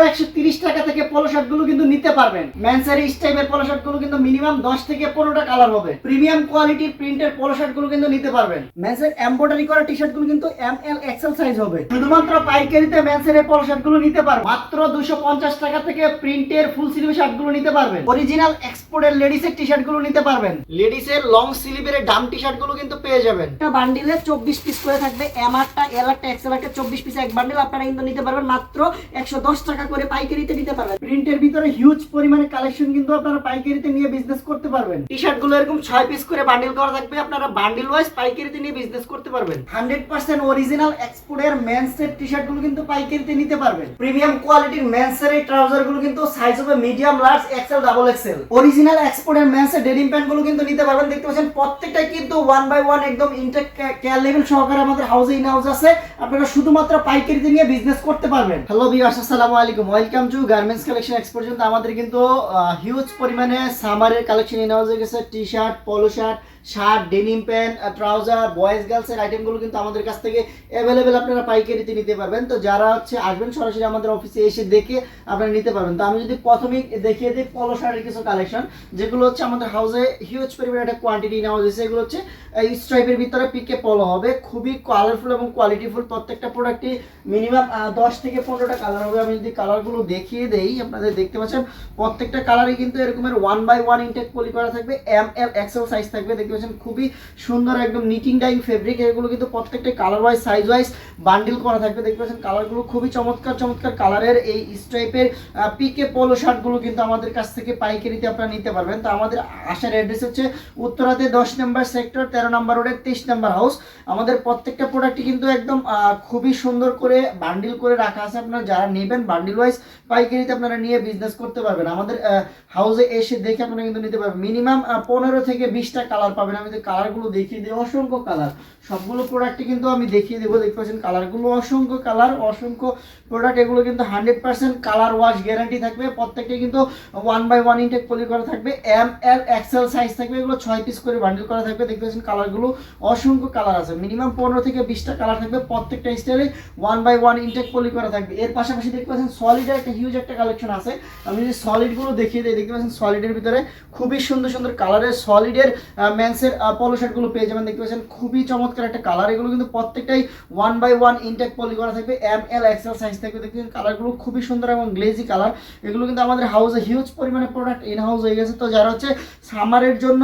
একশো কালার হবে। প্রিমিয়াম কোয়ালিটির শার্ট কিন্তু নিতে টি শার্টগুলো কিন্তু এম শার্ট টাকা থেকে প্রিন্টের ফুল স্লিভ শার্টগুলো নিতে পারবেন। অরিজিনাল এক্সপোর্টের লেডিস এর টি শার্টগুলো নিতে পারবেন। লেডিস এর লং স্লিভের ডাম টি শার্টগুলো কিন্তু পেয়ে যাবেন। বান্ডিলে চব্বিশ পিস করে থাকবে। এম আরটা এল আরটা এক্সেল আরটা চব্বিশ পিস এক বান্ডিল আপনারা কিন্তু নিতে পারবেন। মাত্র একশো দশ টাকা করে পাইকারিতে নিতে পারবেন। প্রিন্টের ভিতরে হিউজ পরিমাণে কালেকশন কিন্তু আপনারা পাইকারিতে নিয়ে বিজনেস করতে পারবেন। টি শার্টগুলো এরকম ছয় পিস করে বান্ডিল করা থাকবে, আপনারা বান্ডিল ওয়াইজ পাইকারিতে নিয়ে বিজনেস করতে পারবেন। হান্ড্রেড পার্সেন্ট অরিজিনাল এক্সপোর্টের মেন্সের টি শার্টগুলো কিন্তু পাইকারিতে নিতে পারবেন। প্রিমিয়াম কোয়ালিটির মেন্সের এই ট্রাউজারগুলো কিন্তু সাইজ হবে medium large XL double XL original এক্সপোর্টের মেন্সের ডেনিম প্যান্টগুলো কিন্তু নিতে পারবেন, দেখতে পাচ্ছেন প্রত্যেকটাই কিন্তু ওয়ান বাই ওয়ান একদম ইনটেক কেয়ার লেভেল সহকারে আমাদের হাউসে ইন হাউস আছে। আপনারা শুধুমাত্র পাইকারিতে নিয়ে বিজনেস করতে পারবেন। হ্যালো ভিউয়ার্স আসসালামু আলাইকুম। Welcome to garments collection x পর্যন্ত। আমাদের কিন্তু হিউজ পরিমাণে সামারের কালেকশন হাউস হয়ে গেছে। T shirt polo shirt shirt denim pant trouser boys গার্লসের আইটেমগুলো কিন্তু আমাদের কাছ থেকে অ্যাভেলেবেল আপনারা পাইকারিতে নিতে পারবেন। তো যারা হচ্ছে আসবেন, সরাসরি আমাদের অফিসে এসে দেখে আপনারা নিতে পারবেন। তো আমি যদি প্রথমেই দেখিয়ে দিই পলো শার্টের কিছু কালেকশন যেগুলো হচ্ছে আমাদের হাউসে হিউজ পরিমাণে একটা কোয়ান্টিটি নেওয়া হয়েছে। এগুলো হচ্ছে স্ট্রাইপের ভিতরে পিকে পলো হবে। খুবই কালারফুল এবং কোয়ালিটিফুল প্রত্যেকটা প্রোডাক্টই মিনিমাম দশ থেকে পনেরোটা কালার হবে। আমি যদি কালারগুলো দেখিয়ে দেই, আপনাদের দেখতে পাচ্ছেন, প্রত্যেকটা কালারই কিন্তু এরকমের one by one intact poly করা থাকবে এম এল এক্সেল সাইজ থাকবে, দেখতে পাচ্ছেন খুবই সুন্দর একদম নিটিং ডাইং ফেব্রিক এগুলো কিন্তু প্রত্যেকটা colour wise size wise bundle করা থাকবে, দেখতে পাচ্ছেন কালারগুলো খুবই চমৎকার চমৎকার কালারের এই স্ট্রাইপের পিকে পোলো শার্টগুলো কিন্তু আমাদের কাছ থেকে পাইকারিতে আপনারা নিতে পারবেন। তো আমাদের আসার অ্যাড্রেস হচ্ছে উত্তরাতে দশ নম্বর সেক্টর তেরো নম্বর রোডের তেইশ নম্বর হাউস আমাদের প্রত্যেকটা প্রোডাক্টই কিন্তু একদম খুবই সুন্দর করে বান্ডিল করে রাখা আছে, আপনারা যারা নেবেন বান্ডিল ওয়াইজ পাইকারিতে আপনারা নিয়ে বিজনেস করতে পারবেন। আমাদের হাউসে এসে দেখে আপনারা কিন্তু নিতে পারবেন। মিনিমাম পনেরো থেকে বিশটা কালার পাবেন। আমি কালারগুলো দেখিয়ে দিই, অসংখ্য কালার সবগুলো প্রোডাক্টই কিন্তু আমি দেখিয়ে দেবো। দেখতে পাচ্ছেন কালারগুলো অসংখ্য কালার অসংখ্য প্রোডাক্ট এগুলো কিন্তু hundred percent colour wash guarantee থাকবে। প্রত্যেকটা কিন্তু one by one intact poly করা থাকবে। এম এল এক্সেল সাইজ থাকবে। এগুলো ছয় পিস করে বান্ডিল করা থাকবে। দেখতে পাচ্ছেন কালারগুলো অসংখ্য কালার আছে। মিনিমাম পনেরো থেকে বিশটা কালার থাকবে। প্রত্যেকটা স্টাইলে one by one intact poly করা থাকবে। এর পাশাপাশি দেখতে পাচ্ছেন সলিডের একটা হিউজ একটা কালেকশন আছে। আমি যদি সলিডগুলো দেখিয়ে দিই, দেখতে পাচ্ছেন সলিডের ভিতরে খুবই সুন্দর সুন্দর কালারের সলিডের ম্যান্সের পলো শার্টগুলো পেয়ে যাবেন। দেখতে পাচ্ছেন খুবই চমৎকার একটা কালার এগুলো কিন্তু প্রত্যেকটাই one by one intact poly করা থাকবে। এম এল এক্সেল সাইজ থাকবে। দেখতে পাচ্ছেন কালারগুলো খুবই সুন্দর এবং গ্লেজি কালার এগুলো কিন্তু আমাদের হাউসে হিউজ পরিমাণে প্রোডাক্ট ইন হাউস হয়ে গেছে। তো যারা হচ্ছে সামারের জন্য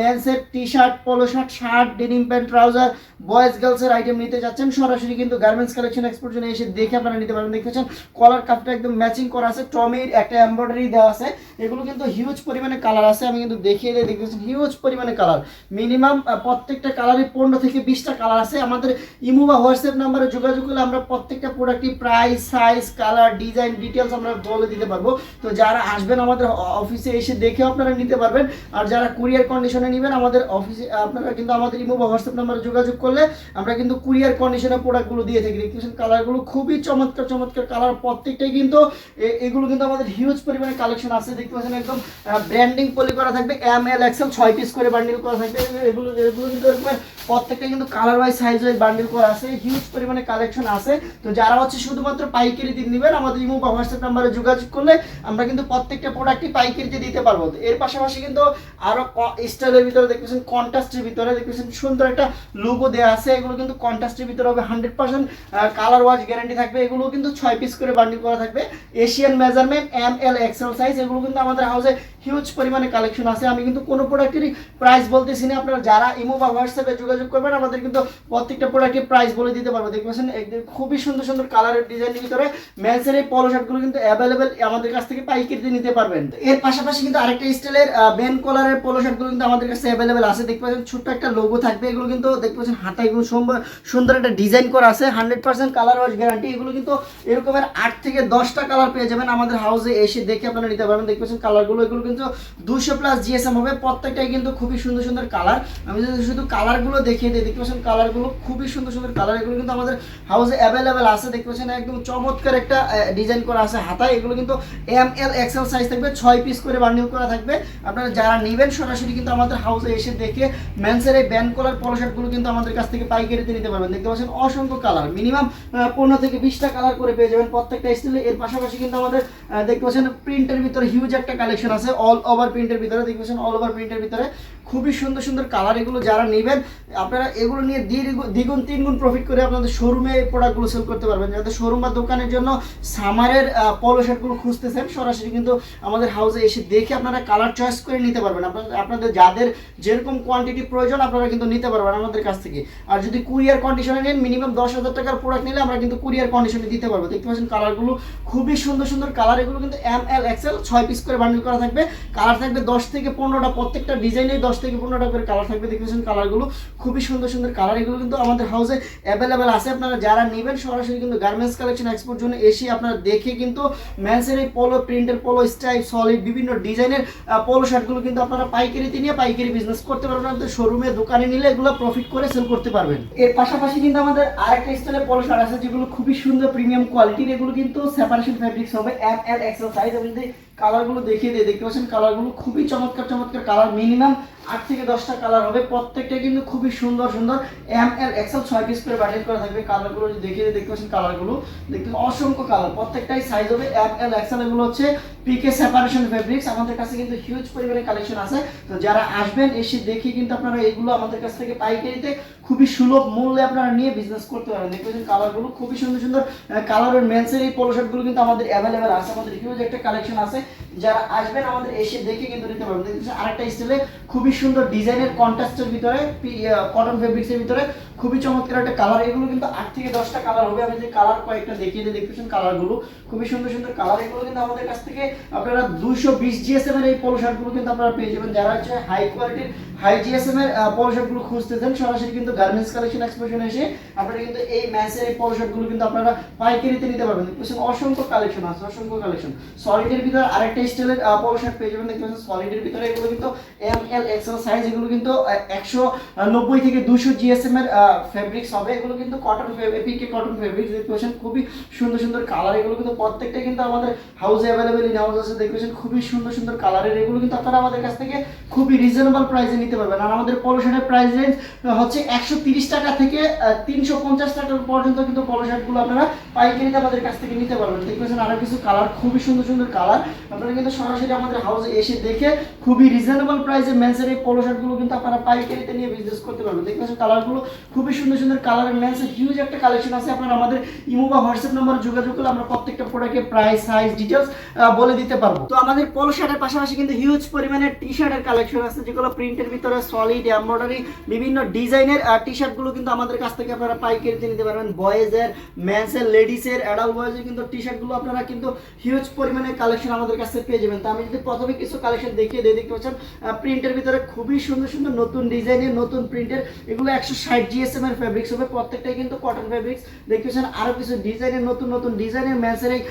মেন্সের T shirt polo shirt shirt denim pant trouser boys গার্লসের item নিতে যাচ্ছেন, সরাসরি কিন্তু গার্মেন্টস কালেকশন এক্সপোর্ট জন্য এসে দেখে আপনারা নিতে পারবেন। দেখতে পাচ্ছেন কলার কাপটা একদম ম্যাচিং করা আছে টমির একটা এমব্রয়ডারি দেওয়া আছে। এগুলো কিন্তু হিউজ পরিমাণে কালার আছে, আমি কিন্তু দেখিয়ে দিই দেখতে হিউজ পরিমাণে কালার মিনিমাম প্রত্যেকটা কালারে পনেরো থেকে বিশটা কালার আছে। আমাদের ইমো বা হোয়াটসঅ্যাপ নাম্বারে যোগাযোগ করলে আমরা প্রত্যেকটা প্রোডাক্টই price size colour design details আমরা বলে দিতে পারব। তো যারা আসবেন আমাদের অফিসে এসে দেখে আপনারা নিতে পারবেন। আর যারা কুরিয়ার কন্ডিশনে নেবেন, আমাদের অফিসে আপনারা কিন্তু আমাদের ইমো বা হোয়াটসঅ্যাপ নাম্বারে যোগাযোগ করলে আমরা কিন্তু কুরিয়ার কন্ডিশনে প্রোডাক্টগুলো দিয়ে থাকি। দেখতেছেন কালারগুলো খুবই চমৎকার চমৎকার কালার প্রত্যেকটাই কিন্তু এগুলো কিন্তু আমাদের হিউজ পরিমাণে কালেকশন আছে। দেখতে পাচ্ছেন একদম ব্র্যান্ডিং পলি করা থাকবে এম এল এক্সেল ছয় পিস করে বান্ডিল করা থাকবে। এগুলো এগুলো কিন্তু প্রত্যেকটা কিন্তু colour wise size wise bundle করা আছে হিউজ পরিমাণে কালেকশন আছে। তো যারা হচ্ছে শুধুমাত্র পাইকারি দিন নেবেন, আমাদের ইমো হোয়াটসঅ্যাপ নাম্বারে যোগাযোগ করলে আমরা কিন্তু প্রত্যেকটা প্রোডাক্টই পাইকারিতে দিতে পারব। এর পাশাপাশি কিন্তু আরও স্টাইলের ভিতরে দেখতেছেন কন্ট্রাস্টের ভিতরে দেখতেছেন সুন্দর একটা লোগো দেওয়া আছে। এগুলো কিন্তু কন্ট্রাস্টের ভিতরে হবে hundred percent colour wash guarantee থাকবে। এগুলো কিন্তু ছয় পিস করে বান্ডিল করা থাকবে। Asian measurement M L XL size এগুলো কিন্তু আমাদের হাউসে হিউজ পরিমাণে কালেকশন আছে। আমি কিন্তু কোনো প্রোডাক্টেরই প্রাইস বলতেছি না আপনারা যারা ইমো বা হোয়াটসঅ্যাপে যোগাযোগ করবেন, আমাদের কিন্তু প্রত্যেকটা প্রোডাক্টের প্রাইস বলে দিতে পারব। দেখতে পাচ্ছেন একদম খুবই সুন্দর সুন্দর কালারের ডিজাইনের ভিতরে ম্যান্সের এই পলো শার্টগুলো কিন্তু অ্যাভেলেবেল আমাদের কাছ থেকে পাইকারিতে নিতে পারবেন। এর পাশাপাশি কিন্তু আরেকটা স্টাইলের বেন কলারের পলো শার্টগুলো কিন্তু আমাদের কাছে অ্যাভেলেবেল আছে। দেখতে পাচ্ছেন, ছোট্ট একটা লোগো থাকবে। এগুলো কিন্তু দেখতে পাচ্ছেন, হাতায় এগুলো সুন্দর- সুন্দর একটা ডিজাইন করা আছে। Hundred percent colour wash guarantee এগুলো কিন্তু এরকমের আট থেকে দশটা কালার পেয়ে যাবেন আমাদের হাউসে এসে দেখে আপনারা নিতে পারবেন। দেখতে পাচ্ছেন কালারগুলো এগুলো কিন্তু দুশো প্লাস জিএসএম হবে, প্রত্যেকটাই কিন্তু খুবই সুন্দর সুন্দর কালার আমি যদি শুধু কালারগুলো দেখিয়ে দিই, দেখতে পাচ্ছেন কালারগুলো খুবই সুন্দর সুন্দর কালার এগুলো কিন্তু আমাদের হাউসে অ্যাভেলেবেল আছে। দেখতে পাচ্ছেন একদম চমৎকার একটা ডিজাইন করা আছে হাতায়। এগুলো কিন্তু এম এল এক্সেল সাইজ থাকবে, ছয় পিস করে বান্ডিল করা থাকবে। আপনারা যারা নেবেন সরাসরি কিন্তু আমাদের হাউসে এসে দেখে মেন্সের এই ব্যান্ড কলার পলো শার্টগুলো কিন্তু আমাদের কাছ থেকে পাইকারিতে নিতে পারবেন। দেখতে পাচ্ছেন অসংখ্য কালার মিনিমাম পনেরো থেকে বিশটা কালার করে পেয়ে যাবেন প্রত্যেকটা স্টাইলে এর পাশাপাশি কিন্তু আমাদের দেখতে পাচ্ছেন প্রিন্টের ভিতরে হিউজ একটা কালেকশন আছে। অল ওভার প্রিন্টের ভিতরে দেখবেন অল ওভার প্রিন্টের ভিতরে খুবই সুন্দর সুন্দর কালার এগুলো যারা নেবেন, আপনারা এগুলো নিয়ে দ্বিগুণ, তিনগুণ প্রফিট করে আপনাদের শোরুমে প্রোডাক্টগুলো সেল করতে পারবেন। যাতে শোরুম বা দোকানের জন্য সামারের পলো শার্টগুলো খুঁজতেছেন, সরাসরি কিন্তু আমাদের হাউসে এসে দেখে আপনারা কালার চয়েস করে নিতে পারবেন। আপনাদের যাদের যেরকম কোয়ান্টিটি প্রয়োজন, আপনারা কিন্তু নিতে পারবেন আমাদের কাছ থেকে। আর যদি কুরিয়ার কন্ডিশনে নেন মিনিমাম দশ হাজার টাকার প্রোডাক্ট নিলে আমরা কিন্তু কুরিয়ার কন্ডিশনে দিতে পারব। দেখতে পাচ্ছেন কালারগুলো খুবই সুন্দর সুন্দর কালার এগুলো কিন্তু এম এল এক্সেল ছয় পিস করে বান্ডিল করা থাকবে। কালার থাকবে দশ থেকে পনেরোটা, প্রত্যেকটা ডিজাইনে দশ থেকে পনেরোটা করে কালার থাকবে, দেখতে পাচ্ছেন কালারগুলো খুবই সুন্দর সুন্দর কালার এগুলো কিন্তু আমাদের হাউসে অ্যাভেলেবেল আছে। আপনারা যারা নেবেন, সরাসরি কিন্তু গার্মেন্টস কালেকশন এক্সপোর্ট জন্য এসে আপনারা দেখে কিন্তু ম্যান্সের এই পোলো প্রিন্টের পোলো স্টাইল সলিড বিভিন্ন ডিজাইনের পোলো শার্টগুলো কিন্তু আপনারা পাইকারিতে নিয়ে পাইকারি বিজনেস করতে পারবেন। আপনাদের শোরুমে দোকানে নিলে এগুলো প্রফিট করে সেল করতে পারবেন। এর পাশাপাশি কিন্তু আমাদের আরেকটা স্টাইলের পোলো শার্ট আছে, যেগুলো খুবই সুন্দর প্রিমিয়াম কোয়ালিটির এগুলো কিন্তু সেপারেশন ফ্যাব্রিক্স হবে এম এল এক্সেল সাইজ যদি কালারগুলো দেখিয়ে দিয়ে। দেখতে পাচ্ছেন কালারগুলো খুবই চমৎকার চমৎকার কালার। মিনিমাম আট থেকে দশটা কালার হবে। প্রত্যেকটা কিন্তু খুবই সুন্দর সুন্দর এম এল এক্সেল ছয় পিস করে বানিয়ে করা থাকবে। কালারগুলো দেখিয়ে দিয়ে, দেখতে পাচ্ছেন কালারগুলো। দেখতে অসংখ্য কালার। প্রত্যেকটাই সাইজ হবে এম এল এক্সেল এগুলো হচ্ছে পিকে সেপারেশন ফেব্রিক্স আমাদের কাছে কিন্তু হিউজ পরিমাণে কালেকশন আছে। তো যারা আসবেন, এসে দেখে কিন্তু আপনারা এগুলো আমাদের কাছ থেকে পাইকারিতে খুবই সুলভ মূল্যে আপনারা নিয়ে বিজনেস করতে পারেন দেখতে পাচ্ছেন কালারগুলো খুবই সুন্দর সুন্দর। কালারের মেন্সের এই পোলো কিন্তু আমাদের অ্যাভেলেবেল আছে। আমাদের হিউজ একটা কালেকশন আছে। যারা আসবেন আমাদের এসে দেখে কিন্তু নিতে পারবেন। আরেকটা স্টাইলে খুবই সুন্দর ডিজাইনের কন্ট্রাস্টের ভিতরে কটন ফেব্রিক্সের ভিতরে খুবই চমৎকার একটা কালার এগুলো কিন্তু আট থেকে দশটা কালার হবে। আমি যে কালার কয়েকটা দেখিয়ে দিয়ে দেখতেছেন কালারগুলো খুবই সুন্দর সুন্দর কালার এগুলো কিন্তু আমাদের কাছ থেকে আপনারা দুশো বিশ জিএসএম এর এই পোলো শার্টগুলো কিন্তু আপনারা পেয়ে যাবেন। যারা হচ্ছে হাই কোয়ালিটির হাই জিএসএম এর পোলো শার্টগুলো খুঁজতেছেন, সরাসরি কিন্তু গার্মেন্টস কালেকশন এক্সপোজিশন এসে আপনারা কিন্তু এই ম্যাচের এই পোলো শার্টগুলো কিন্তু আপনারা পাইকারিতে নিতে পারবেন। দেখতেছেন অসংখ্য কালেকশন আছে, অসংখ্য কালেকশন সলিডের ভিতরে আরেকটা স্টাইলের পোলো শার্ট পেয়ে যাবেন। দেখতে পাচ্ছেন সলিডের ভিতরে এগুলো কিন্তু এম এল এক্সেল সাইজ এগুলো কিন্তু একশো নব্বই থেকে দুশো জিএসএম এর ফেব্রিক্স হবে, এগুলো কিন্তু কটন এপিকে কটন ফেব্রিক্স দেখতে পাচ্ছেন খুবই সুন্দর সুন্দর কালার এগুলো কিন্তু প্রত্যেকটা কিন্তু আমাদের হাউসে অ্যাভেলেবেল ইন হাউস আছে দেখতে পাচ্ছেন খুবই সুন্দর সুন্দর কালারের এগুলো কিন্তু আপনারা আমাদের কাছ থেকে খুবই রিজনেবল প্রাইসে নিতে পারবেন। আর আমাদের পলো শার্টের প্রাইস রেঞ্জ হচ্ছে একশো টাকা থেকে তিনশো পঞ্চাশ টাকা পর্যন্ত কিন্তু পলো শার্টগুলো আপনারা পাইকারিতে আমাদের কাছ থেকে নিতে পারবেন। দেখতে পাচ্ছেন আরও কিছু কালার খুবই সুন্দর সুন্দর কালার আপনারা কিন্তু সরাসরি আমাদের হাউসে এসে দেখে খুবই রিজনেবল প্রাইসে মেন্সের এই পলো শার্টগুলো কিন্তু আপনারা পাইকারিতে নিয়ে বিজনেস করতে পারবেন। দেখতে পাচ্ছেন কালারগুলো খুবই সুন্দর সুন্দর কালারের মেন্সের হিউজ একটা কালেকশন আছে। আপনারা আমাদের ইমো বা হোয়াটসঅ্যাপ নাম্বারে যোগাযোগ করলে আমরা প্রত্যেকটা প্রোডাক্টের প্রাইস সাইজ ডিটেলস বলে দিতে পারব। তো আমাদের পলো শার্টের পাশাপাশি কিন্তু হিউজ পরিমাণে টি শার্টের কালেকশন আছে, যেগুলো প্রিন্টের ভিতরে সলিড এমব্রয়ডারি বিভিন্ন ডিজাইনের টি শার্টগুলো কিন্তু আমাদের কাছ থেকে আপনারা পাইকারিতে নিতে পারবেন। বয়েজের মেন্সের লেডিসের অ্যাডাল্ট বয়েজের কিন্তু টি শার্টগুলো আপনারা কিন্তু হিউজ পরিমাণে কালেকশন আমাদের কাছে পেয়ে যাবেন। তো আমি যদি প্রথমে কিছু কালেকশন দেখিয়ে দিই, দেখতে পাচ্ছেন প্রিন্টের ভিতরে খুবই সুন্দর সুন্দর নতুন ডিজাইনের নতুন প্রিন্টের এগুলো একশো ষাট জিএসএম এর ফেব্রিক্স হবে প্রত্যেকটাই কিন্তু কটন ফেব্রিক্স দেখতে পাচ্ছেন আরও কিছু ডিজাইনের নতুন নতুন ডিজাইনের ম্যাচের এই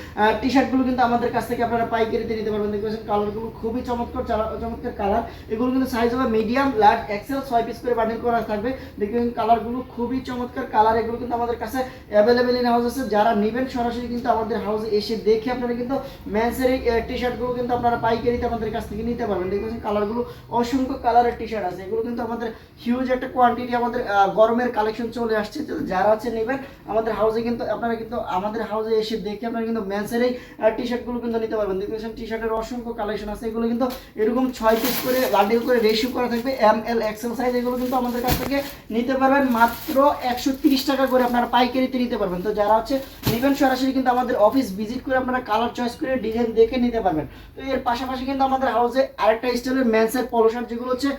টি শার্টগুলো কিন্তু আমাদের কাছ থেকে আপনারা পাইকারিতে নিতে পারবেন। দেখতে পাচ্ছেন কালারগুলো খুবই চমৎকার চমৎকার কালার এগুলো কিন্তু সাইজ হবে মিডিয়াম লার্জ এক্সেল ছয় পিস করে বান্ডিল করা থাকবে। দেখবেন কালারগুলো খুবই চমৎকার। কালার এগুলো কিন্তু আমাদের কাছে অ্যাভেলেবেল ইন হাউস আছে। যারা নেবেন সরাসরি কিন্তু আমাদের হাউসে এসে দেখে আপনারা কিন্তু ম্যাচের এই টি শার্টগুলো কিন্তু আপনারা পাইকারিতে আমাদের কাছ থেকে নিতে পারবেন। পাচ্ছেন কালারগুলো অসংখ্য কালারের টি শার্ট আছে। এগুলো কিন্তু আমাদের হিউজ একটা কোয়ান্টিটি আমাদের আহ, গরমের কালেকশন চলে আসছে যারা আছে নেবেন, আমাদের হাউসে কিন্তু আপনারা কিন্তু আমাদের হাউসে এসে দেখে আপনারা কিন্তু ম্যান্সের এই টি শার্টগুলো কিন্তু নিতে পারবেন। দেখতে পাচ্ছেন টি শার্টের অসংখ্য কালেকশন আছে। এগুলো কিন্তু এরকম ছয় পিস করে বান্ডিল করে রেশিও করা থাকবে এম এল এক্সেল সাইজ এগুলো কিন্তু আমাদের কাছ থেকে নিতে পারবেন। মাত্র একশো টাকা করে আপনারা পাইকারিতে নিতে পারবেন। তো যারা হচ্ছে নেবেন সরাসরি কিন্তু আমাদের অফিস ভিজিট করে আপনারা কালার চয়েস করে ডিজাইন দেখে নিতে পারবেন। তো এর পাশাপাশি কিন্তু আমাদের হাউসে আরেকটা স্টাইলের ম্যান্সের পলো শার্ট যেগুলো হচ্ছে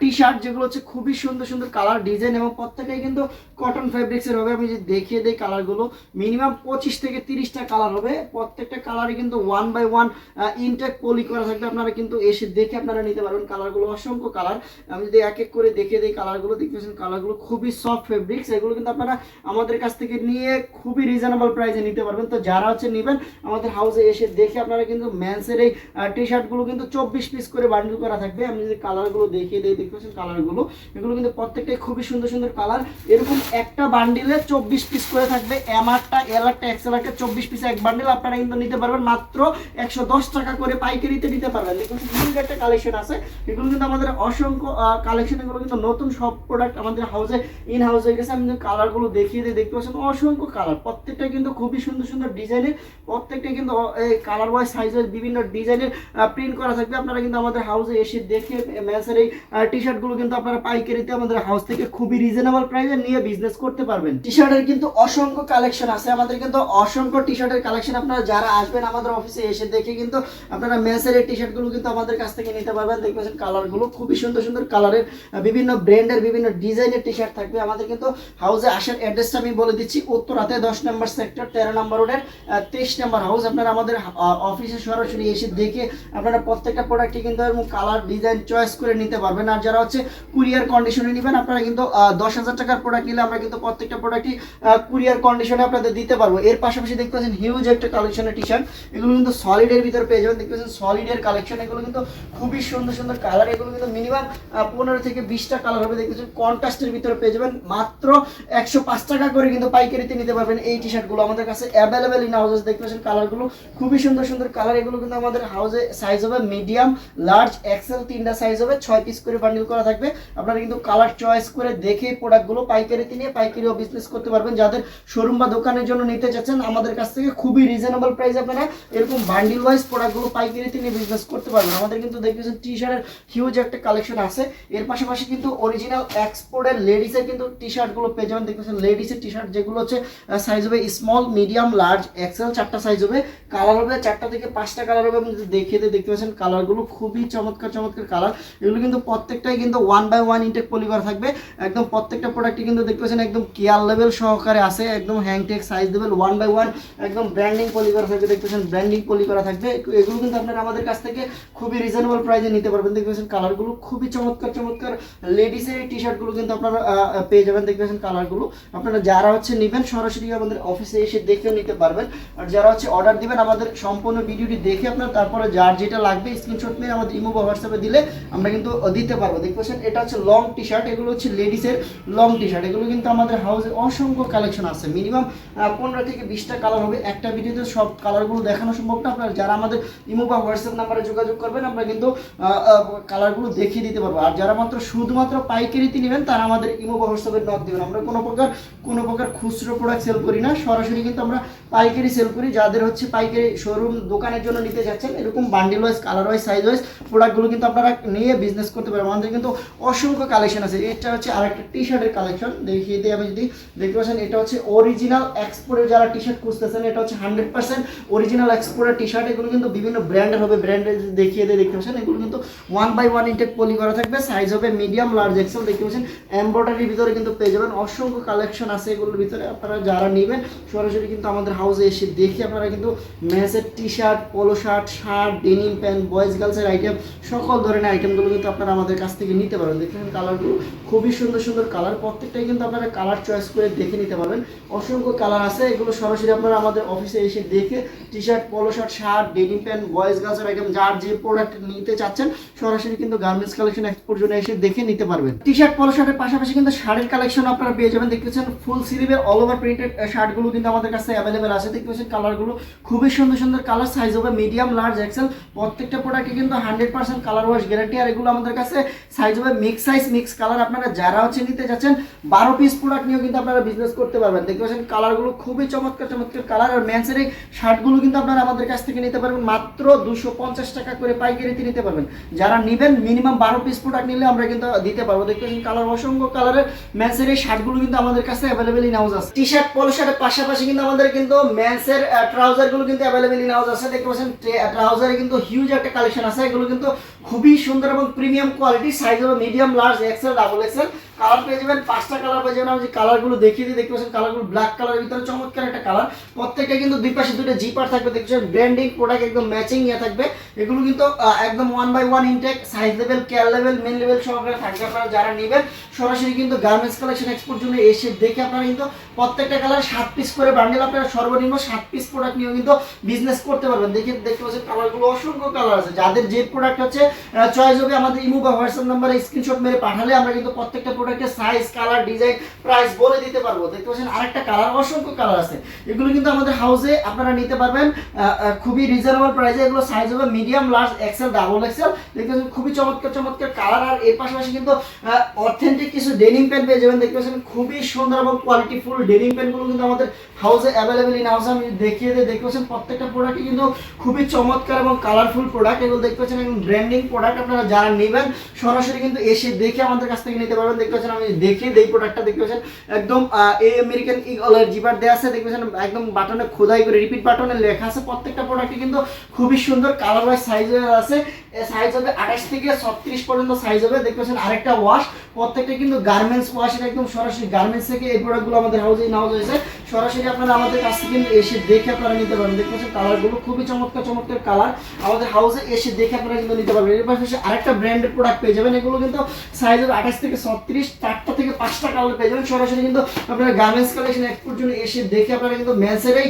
টি শার্ট যেগুলো হচ্ছে খুবই সুন্দর সুন্দর কালার ডিজাইন এবং প্রত্যেকটাই কিন্তু কটন ফেব্রিক্সের হবে। আমি যে দেখিয়ে দিই কালারগুলো মিনিমাম পঁচিশ থেকে তিরিশটা কালার হবে। প্রত্যেকটা কালারই কিন্তু one by one intact poly করা থাকবে। আপনারা কিন্তু এসে দেখে আপনারা নিতে পারবেন কালারগুলো অসংখ্য কালার আমি যদি এক এক করে দেখে দিই কালারগুলো দেখতেছেন কালারগুলো খুবই সফট ফেব্রিক্স এগুলো কিন্তু আপনারা আমাদের কাছ থেকে নিয়ে খুবই রিজনেবল প্রাইসে নিতে পারবেন। তো যারা হচ্ছে নেবেন, আমাদের হাউসে এসে দেখে আপনারা কিন্তু ম্যান্সের এই টি শার্টগুলো কিন্তু চব্বিশ পিস করে বান্ডিল করা থাকবে। আমি যদি কালারগুলো দেখিয়ে দিই, দেখতে পাচ্ছেন কালারগুলো এগুলো কিন্তু প্রত্যেকটাই খুবই সুন্দর সুন্দর কালার এরকম একটা বান্ডিলে চব্বিশ পিস করে থাকবে। এম আরটা এল আরটা এক্সেল আরটা চব্বিশ পিস এক বান্ডিল আপনারা কিন্তু নিতে পারবেন। মাত্র একশো দশ টাকা করে পাইকারিতে নিতে পারবেন। দেখুন হিউজ একটা কালেকশন আছে। এগুলো কিন্তু আমাদের অসংখ্য কালেকশন এগুলো কিন্তু নতুন সব প্রোডাক্ট আমাদের হাউসে ইন হাউস হয়ে গেছে। আমি কালারগুলো দেখিয়ে দিয়ে দেখতে পাচ্ছেন অসংখ্য কালার প্রত্যেকটা কিন্তু খুবই সুন্দর সুন্দর ডিজাইনের প্রত্যেকটা কিন্তু এই কালার ওয়াইজ সাইজ ওয়াইজ বিভিন্ন ডিজাইনের প্রিন্ট করা থাকবে। আপনারা কিন্তু আমাদের হাউসে এসে দেখে ম্যাচের এই টি শার্টগুলো কিন্তু আপনারা পাইকারিতে আমাদের হাউস থেকে খুবই রিজনেবল প্রাইসে নিয়ে বিজনেস করতে পারবেন। টি শার্টের কিন্তু অসংখ্য কালেকশন আছে। আমাদের কিন্তু অসংখ্য টি শার্টের কালেকশন আপনারা যারা আসবেন আমাদের অফিসে এসে দেখে কিন্তু আপনারা ম্যাচের এই টি শার্টগুলো কিন্তু আমাদের কাছ থেকে নিতে পারবেন। দেখবেন কালারগুলো খুবই সুন্দর সুন্দর কালারের বিভিন্ন ব্র্যান্ডের বিভিন্ন ডিজাইনের টি শার্ট থাকবে। আমাদের কিন্তু হাউসে আসার অ্যাড্রেসটা আমি বলে দিচ্ছি। উত্তরাতে দশ নম্বর সেক্টর তেরো নম্বর রোডের তেইশ নম্বর হাউস আপনারা আমাদের অফিসে সরাসরি এসে দেখে আপনারা প্রত্যেকটা প্রোডাক্টই কিন্তু কালার ডিজাইন চয়েস করে নিতে পারবেন। আর যারা হচ্ছে কুরিয়ার কন্ডিশনে নেবেন, আপনারা কিন্তু দশ হাজার টাকার প্রোডাক্ট নিলে আমরা কিন্তু প্রত্যেকটা প্রোডাক্টই কুরিয়ার কন্ডিশনে আপনাদের দিতে পারব। এর পাশাপাশি দেখতে পাচ্ছেন হিউজ একটা কালেকশনের টি শার্ট এগুলো কিন্তু সলিডের ভিতরে পেয়ে যাবেন। দেখতে পাচ্ছেন সলিডের কালেকশন এগুলো কিন্তু খুবই সুন্দর সুন্দর কালার এগুলো কিন্তু মিনিমাম পনেরো থেকে বিশটা কালার হবে। দেখতে পাচ্ছেন কন্ট্রাস্টের ভিতরে পেয়ে যাবেন। মাত্র একশো পাঁচ টাকা করে কিন্তু পাইকারিতে নিতে পারবেন এই টি শার্টগুলো আমাদের কাছে অ্যাভেলেবেল ইন হাউসেস দেখতে পাচ্ছেন কালারগুলো খুবই সুন্দর সুন্দর কালার এগুলো কিন্তু আমাদের সাইজ হবে মিডিয়াম লার্জ এক্সেল তিনটা সাইজ হবে, ছয় পিস করে বান্ডিল করা থাকবে। আপনারা কিন্তু কালার চয়েস করে দেখে প্রোডাক্টগুলো পাইকারিতে নিয়ে পাইকারিও বিজনেস করতে পারবেন। যাদের শোরুম বা দোকানের জন্য নিতে চাচ্ছেন, আমাদের কাছ থেকে খুবই রিজনেবল প্রাইস আপনারা এরকম বান্ডিল ওয়াইজ প্রোডাক্টগুলো পাইকারিতে নিয়ে বিজনেস করতে পারবেন। আমাদের কিন্তু দেখতেছেন টি শার্টের হিউজ একটা কালেকশন আছে। এর পাশাপাশি কিন্তু অরিজিনাল এক্সপোর্টের লেডিসের কিন্তু টি শার্টগুলো পেয়ে যাবেন। দেখতেছেন লেডিসের টি শার্ট যেগুলো হচ্ছে সাইজ হবে স্মল মিডিয়াম লার্জ এক্সেল চারটা সাইজ হবে। কালার হবে চারটা থেকে পাঁচটা কালার হবে। আপনি দেখিয়ে দিয়ে দেখতে পাচ্ছেন কালারগুলো খুবই চমৎকার চমৎকার কালার এগুলো কিন্তু প্রত্যেকটাই কিন্তু ওয়ান বাই ওয়ান ইনটেক পলিবার থাকবে। একদম প্রত্যেকটা প্রোডাক্টই কিন্তু দেখতে পাচ্ছেন একদম কেয়ার লেভেল সহকারে আছে। একদম হ্যাংটেক সাইজ লেভেল ওয়ান বাই ওয়ান একদম ব্র্যান্ডিং পলি করা থাকবে। দেখতে পাচ্ছেন ব্র্যান্ডিং পলি করা থাকবে এগুলো কিন্তু আপনারা আমাদের কাছ থেকে খুবই রিজনেবল প্রাইসে নিতে পারবেন। দেখতে পাচ্ছেন কালারগুলো খুবই চমৎকার চমৎকার। লেডিসের টি শার্টগুলো কিন্তু আপনারা পেয়ে যাবেন। দেখতে পাচ্ছেন কালারগুলো আপনারা যারা হচ্ছে নেবেন, সরাসরি আমাদের অফিসে এসে দেখেও নিতে পারবেন। আর যারা হচ্ছে অর্ডার দিবেন, আমাদের সম্পূর্ণ ভিডিওটি দেখে আপনার, তারপরে যার যেটা লাগবে স্ক্রিনশট নিয়ে আমাদের ইমো বা হোয়াটসঅ্যাপে দিলে আমরা কিন্তু দিতে পারব। দেখতে পাচ্ছেন, এটা হচ্ছে লং টি শার্ট এগুলো হচ্ছে লেডিসের লং টি শার্ট এগুলো কিন্তু আমাদের হাউসে অসংখ্য কালেকশন আছে। মিনিমাম পনেরো থেকে বিশটা কালার হবে। একটা ভিডিওতে সব কালারগুলো দেখানো সম্ভব না। আপনারা যারা আমাদের ইমো বা হোয়াটসঅ্যাপ নাম্বারে যোগাযোগ করবেন, আমরা কিন্তু কালারগুলো দেখিয়ে দিতে পারব। আর যারা মাত্র শুধুমাত্র পাইকারিতে নেবেন, তারা আমাদের ইমো বা হোয়াটসঅ্যাপের নক দেবেন। আমরা কোনো প্রকার কোনো প্রকার খুচরো প্রোডাক্ট সেল করি না। সরাসরি কিন্তু আমরা পাইকারি সেল করি, যাদের হচ্ছে পাইকারি শোরুম দোকানের জন্য নিতে যাচ্ছেন, এরকম bundle wise colour wise size wise প্রোডাক্টগুলো কিন্তু আপনারা নিয়ে বিজনেস করতে পারবেন। আমাদের কিন্তু অসংখ্য কালেকশন আছে। এটা হচ্ছে আরেকটা টি শার্টের কালেকশন দেখিয়ে দিই আমি যদি দেখতে পাচ্ছেন, এটা হচ্ছে অরিজিনাল এক্সপোর্টের যারা টি শার্ট খুঁজতেছেন, এটা হচ্ছে হান্ড্রেড পার্সেন্ট অরিজিনাল এক্সপোর্টের টি শার্ট এগুলো কিন্তু বিভিন্ন ব্র্যান্ডের হবে। ব্র্যান্ডের দেখিয়ে দিয়ে দেখতে পাচ্ছেন? এগুলো কিন্তু one by one intact poly করা থাকবে। সাইজ হবে মিডিয়াম লার্জ এক্সেল দেখতে পাচ্ছেন? এমব্রয়ডারির ভিতরে কিন্তু পেয়ে যাবেন। অসংখ্য কালেকশন আছে এগুলোর ভিতরে। আপনারা যারা নেবেন, সরাসরি কিন্তু আমাদের হাউসে এসে দেখে আপনারা কিন্তু ম্যাচের T shirt polo shirt shirt denim pant boys গার্লসের item সকল ধরনের আইটেমগুলো কিন্তু আপনারা আমাদের কাছ থেকে নিতে পারবেন। দেখবেন কালারগুলো খুবই সুন্দর সুন্দর কালার প্রত্যেকটাই কিন্তু আপনারা কালার চয়েস করে দেখে নিতে পারবেন। অসংখ্য কালার আছে, এগুলো সরাসরি আপনারা আমাদের অফিসে এসে দেখে T shirt polo shirt shirt denim pant boys গার্লসের item যার যে প্রোডাক্ট নিতে চাচ্ছেন, সরাসরি কিন্তু গার্মেন্টস কালেকশন এক্সপোর্ট জন্য এসে দেখে নিতে পারবেন। টি শার্ট পোলো শার্টের পাশাপাশি কিন্তু শার্টের কালেকশন আপনারা পেয়ে যাবেন। দেখতেছেন ফুল সিলিভের অল ওভার প্রিন্টেড শার্টগুলো কিন্তু আমাদের কাছে অ্যাভেলেবেল আছে, দেখতে পাচ্ছেন কালারগুলো খুবই সুন্দর সুন্দর কালার সাইজ হবে মিডিয়াম লার্জ এক্সেল প্রত্যেকটা প্রোডাক্টে কিন্তু hundred percent colour wash guarantee আর এগুলো আমাদের কাছে সাইজ হবে মিক্স সাইজ মিক্স কালার আপনারা যারা হচ্ছে নিতে যাচ্ছেন, বারো পিস প্রোডাক্ট নিয়েও কিন্তু আপনারা বিজনেস করতে পারবেন। দেখতে পাচ্ছেন কালারগুলো খুবই চমৎকার চমৎকার কালার আর ম্যান্সের এই শার্টগুলো কিন্তু আপনারা আমাদের কাছ থেকে নিতে পারবেন, মাত্র দুশো পঞ্চাশ টাকা করে পাইকারিতে নিতে পারবেন। যারা নেবেন মিনিমাম বারো পিস প্রোডাক্ট নিলে আমরা কিন্তু দিতে পারব। দেখতে পাচ্ছেন কালার অসংখ্য কালারের ম্যান্সের এই শার্টগুলো কিন্তু আমাদের কাছে অ্যাভেলেবেল ইন হাউস আছে। টি শার্ট পলো শার্টের পাশাপাশি কিন্তু আমাদের কিন্তু ম্যান্সের ট্রাউজারগুলো কিন্তু অ্যাভেলেবেল ইন হাউস আছে, দেখতে পাচ্ছেন ট্রাউজারে কিন্তু হিউজ একটা কালেকশন আছে, এগুলো কিন্তু খুবই সুন্দর এবং প্রিমিয়াম কোয়ালিটি সাইজ হলো medium large XL double XL colour পেয়ে যাবেন, পাঁচটা কালার পেয়ে যাবেন। আমি যে কালারগুলো দেখিয়ে দিই, দেখতে পাচ্ছেন কালারগুলো ব্ল্যাক কালারের ভিতরে চমৎকার একটা কালার প্রত্যেকটা কিন্তু দুই পাশে দুটো জিপার থাকবে, দেখতে পাচ্ছেন? ব্র্যান্ডিং প্রোডাক্ট একদম ম্যাচিং ইয়ে থাকবে। এগুলো কিন্তু একদম one by one intake size level care level main level সহকারে থাকবে আপনারা যারা নেবেন। সরাসরি কিন্তু গার্মেন্টস কালেকশন এক্সপোর্ট জন্য এসে দেখে আপনারা কিন্তু প্রত্যেকটা কালার সাত পিস করে বান্ডেল আপনারা সর্বনিম্ন সাত পিস প্রোডাক্ট নিয়েও কিন্তু বিজনেস করতে পারবেন। দেখে, দেখতে পাচ্ছেন কালারগুলো অসংখ্য কালার আছে। যাদের যে প্রোডাক্ট হচ্ছে চয়েস হবে, আমাদের ইমো হোয়াটসঅ্যাপ নাম্বারে স্ক্রিনশট মেরে পাঠালে আমরা কিন্তু প্রত্যেকটা প্রোডাক্টের সাইজ কালার ডিজাইন প্রাইস বলে দিতে পারব। দেখতে পাচ্ছেন, আরেকটা কালার অসংখ্য কালার আছে। এগুলো কিন্তু আমাদের হাউসে আপনারা নিতে পারবেন। খুবই রিজনেবল প্রাইসে এগুলো সাইজ হবে medium large XL double XL দেখতে পাচ্ছেন, খুবই চমৎকার চমৎকার কালার আর এর পাশাপাশি কিন্তু অথেন্টিক কিছু ডেনিম প্যান্ট পেয়ে যাবেন। দেখতে পাচ্ছেন, খুবই সুন্দর এবং কোয়ালিটি ফুল ডেনিম প্যান্টগুলো কিন্তু আমাদের হাউসে অ্যাভেলেবেল ইন হাউসে আমি দেখিয়ে দিয়ে দেখতে পাচ্ছেন, প্রত্যেকটা প্রোডাক্টই কিন্তু খুবই চমৎকার এবং কালারফুল প্রোডাক্ট এগুলো দেখতে পাচ্ছেন এবং ব্র্যান্ডিং প্রোডাক্ট আপনারা যারা নেবেন, সরাসরি কিন্তু এসে দেখে আমাদের কাছ থেকে নিতে পারবেন। দেখতে পাচ্ছেন আমি দেখিয়ে এই প্রোডাক্টটা দেখতে পাচ্ছেন একদম এই আমেরিকান ইগলের জিপার দেওয়া আছে দেখতে পাচ্ছেন একদম বাটনে খোদাই করে রিপিট বাটনে লেখা আছে। প্রত্যেকটা প্রোডাক্টই কিন্তু খুবই সুন্দর কালার ওয়াইজ সাইজ আছে। সাইজ হবে আঠাশ থেকে ছত্রিশ পর্যন্ত সাইজ হবে। দেখতে পাচ্ছেন আরেকটা ওয়াশ প্রত্যেকটা কিন্তু গার্মেন্টস ওয়াশ এটা একদম সরাসরি গার্মেন্টস থেকে এই প্রোডাক্টগুলো আমাদের হাউসে নেওয়া হয়েছে। সরাসরি আপনারা আমাদের কাছ থেকে এসে দেখে আপনারা নিতে পারবেন। দেখতে পাচ্ছেন কালারগুলো খুবই চমৎকার চমৎকার কালার আমাদের হাউসে এসে দেখে আপনারা কিন্তু নিতে পারবেন। এর পাশাপাশি আরেকটা ব্র্যান্ডের প্রোডাক্ট পেয়ে যাবেন। এগুলো কিন্তু সাইজ হবে আঠাশ থেকে ছত্রিশ চারটা থেকে পাঁচটা কালার পেয়ে যাবেন। সরাসরি কিন্তু আপনারা গার্মেন্টস কালেকশন এক্সপোর্ট জন্য এসে দেখে আপনারা কিন্তু মেন্সের এই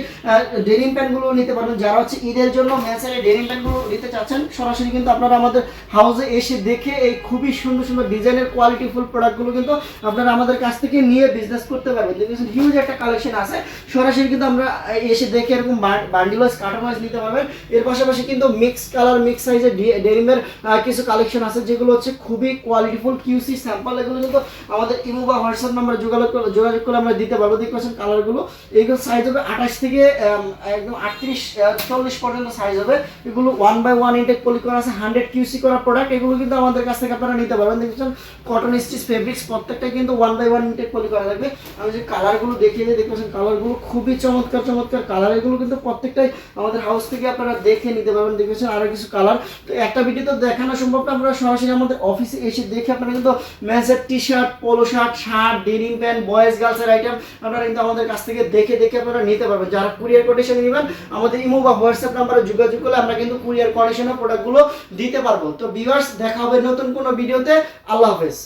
ডেনিম প্যান্টগুলো নিতে পারবেন। যারা হচ্ছে ঈদের জন্য মেন্সের এই ডেনিম প্যান্টগুলো নিতে চাচ্ছেন, সরাসরি কিন্তু আপনারা আমাদের হাউসে এসে দেখে এই খুবই সুন্দর সুন্দর ডিজাইনের কোয়ালিটি ফুল প্রোডাক্টগুলো কিন্তু আপনারা আমাদের কাছ থেকে নিয়ে বিজনেস করতে পারবেন। দেখবেন হিউজ একটা কালেকশন আছে। সরাসরি কিন্তু আমরা এসে দেখে এরকম বান্ডিল ওয়াইজ কার্টন ওয়াইজ নিতে পারবেন। এর পাশাপাশি কিন্তু মিক্স কালার মিক্স সাইজের ডেনিমের কিছু কালেকশন আছে, যেগুলো হচ্ছে খুবই কোয়ালিটিফুল কিউসি স্যাম্পল এগুলো কিন্তু আমাদের ইমো বা হোয়াটসঅ্যাপ নাম্বার যোগাযোগ করে যোগাযোগ করে আমরা দিতে পারব। দেখতে পাচ্ছেন কালারগুলো। এইগুলো সাইজ হবে আঠাশ থেকে একদম আটত্রিশ চল্লিশ পর্যন্ত সাইজ হবে। এগুলো one by one intact poly করা আছে হান্ড্রেড কিউসি করা প্রোডাক্ট এগুলো কিন্তু আমাদের কাছ থেকে আপনারা নিতে পারবেন। দেখছেন কটন স্টিচ ফেব্রিক্স প্রত্যেকটা কিন্তু one by one intact poly করা থাকবে। আমি যে কালারগুলো দেখিয়ে দিই, দেখতে পাচ্ছেন কালারগুলো খুবই চমৎকার চমৎকার কালার। এগুলো কিন্তু প্রত্যেকটাই আমাদের হাউস থেকে আপনারা দেখে নিতে পারবেন। দেখেছেন আরও কিছু কালার। তো একটা ভিডিও তো দেখানো সম্ভব না। আপনারা সরাসরি আমাদের অফিসে এসে দেখে আপনারা কিন্তু মেন্সের T shirt polo shirt shirt denim pant boys গার্লসের item আপনারা কিন্তু আমাদের কাছ থেকে দেখে দেখে আপনারা নিতে পারবেন। যারা কুরিয়ার কন্ডিশনে নেবেন, আমাদের ইমো বা হোয়াটসঅ্যাপ নাম্বারে যোগাযোগ করলে আমরা কিন্তু কুরিয়ার কন্ডিশনে প্রোডাক্টগুলো দিতে পারব। তো ভিউয়ার্স দেখা হবে নতুন কোনো ভিডিওতে আল্লাহ হাফেজ।